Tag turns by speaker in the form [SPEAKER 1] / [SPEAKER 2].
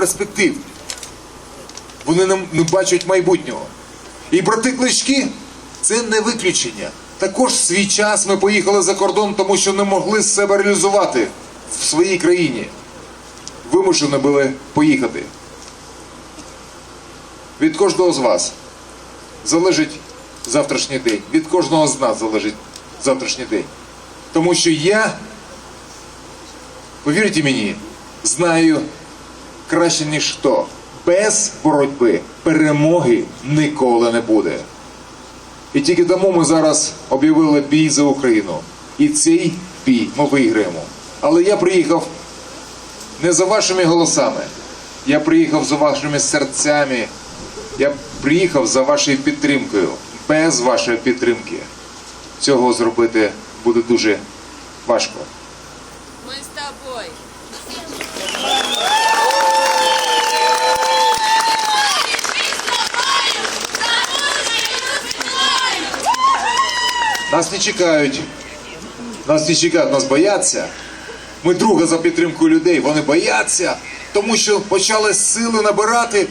[SPEAKER 1] перспектив. Вони не, бачать майбутнього. І брати клички це не виключення. Також в свій час ми поїхали за кордон, тому що не могли себе реалізувати в своїй країні. Вимушені були поїхати. Від кожного з вас залежить завтрашній день. Від кожного з нас залежить завтрашній день. Тому що я, повірте мені, знаю краще, ніж хто. Без боротьби перемоги ніколи не буде. І тільки тому ми зараз об'явили бій за Україну. І цей бій ми виграємо. Але я приїхав не за вашими голосами. Я приїхав за вашими серцями. Я приїхав за вашою підтримкою. Без вашої підтримки цього зробити буде дуже важко.
[SPEAKER 2] Мы с тобой.
[SPEAKER 1] Нас не чекають. Нас не чекають, нас бояться. Ми друга за підтримку людей. Вони бояться, тому що почали сили набирати